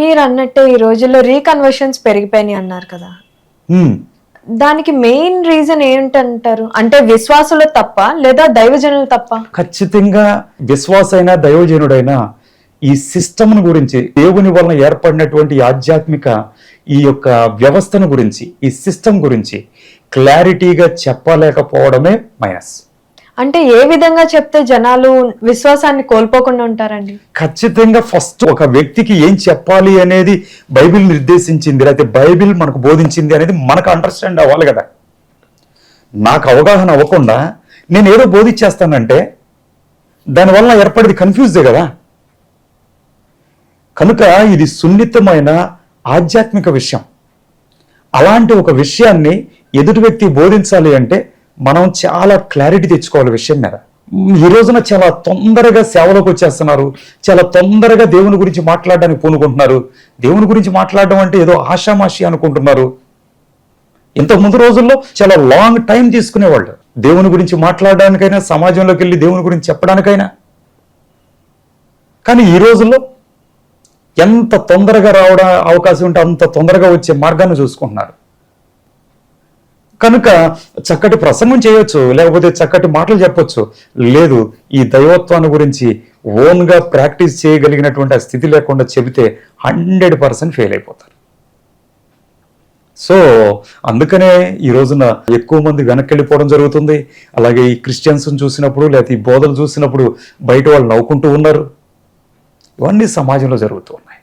మీరు అన్నట్టే ఈ రోజుల్లో రీకన్వర్షన్స్ పెరిగిపోయినాయి అన్నారు కదా. దానికి మెయిన్ రీజన్ ఏంటంటారు? అంటే విశ్వాసులు తప్ప లేదా దైవజనులు తప్ప? ఖచ్చితంగా విశ్వాసైన దైవజనుడైన ఈ సిస్టమ్ గురించి దేవుని వలన ఏర్పడినటువంటి ఆధ్యాత్మిక ఈ యొక్క వ్యవస్థను గురించి ఈ సిస్టమ్ గురించి క్లారిటీగా చెప్పలేకపోవడమే మైనస్. అంటే ఏ విధంగా చెప్తే జనాలు విశ్వాసాన్ని కోల్పోకుండా ఉంటారండి? ఖచ్చితంగా ఫస్ట్ ఒక వ్యక్తికి ఏం చెప్పాలి అనేది బైబిల్ నిర్దేశించింది లేకపోతే బైబిల్ మనకు బోధించింది అనేది మనకు అండర్స్టాండ్ అవ్వాలి కదా. నాకు అవగాహన అవ్వకుండా నేను ఏదో బోధించేస్తానంటే దానివల్ల ఏర్పడేది కన్ఫ్యూజే కదా. కనుక ఇది సున్నితమైన ఆధ్యాత్మిక విషయం. అలాంటి ఒక విషయాన్ని ఎదుటి వ్యక్తి బోధించాలి అంటే మనం చాలా క్లారిటీ తెచ్చుకోవాలి విషయం మీద. ఈ రోజున చాలా తొందరగా సేవలోకి వచ్చేస్తున్నారు. చాలా తొందరగా దేవుని గురించి మాట్లాడడానికి పూనుకుంటున్నారు. దేవుని గురించి మాట్లాడడం అంటే ఏదో ఆషామాషి అనుకుంటున్నారు. ఇంతకు ముందు రోజుల్లో చాలా లాంగ్ టైం తీసుకునేవాళ్ళు. దేవుని గురించి మాట్లాడడానికైనా సమాజంలోకి వెళ్ళి దేవుని గురించి చెప్పడానికైనా. కానీ ఈ రోజుల్లో ఎంత తొందరగా రావడం అవకాశం ఉంటే అంత తొందరగా వచ్చే మార్గాన్ని చూసుకుంటున్నారు. కనుక చక్కటి ప్రసంగం చేయొచ్చు లేకపోతే చక్కటి మాటలు చెప్పొచ్చు. లేదు ఈ దైవత్వాన్ని గురించి ఓన్గా ప్రాక్టీస్ చేయగలిగినటువంటి ఆ స్థితి లేకుండా చెబితే హండ్రెడ్ పర్సెంట్ ఫెయిల్ అయిపోతారు. సో అందుకనే ఈ రోజున ఎక్కువ మంది వెనక్కి వెళ్ళిపోవడం జరుగుతుంది. అలాగే ఈ క్రిస్టియన్స్ చూసినప్పుడు లేకపోతే ఈ బోధలు చూసినప్పుడు బయట వాళ్ళు నవ్వుకుంటూ ఉన్నారు. ఇవన్నీ సమాజంలో జరుగుతూ ఉన్నాయి.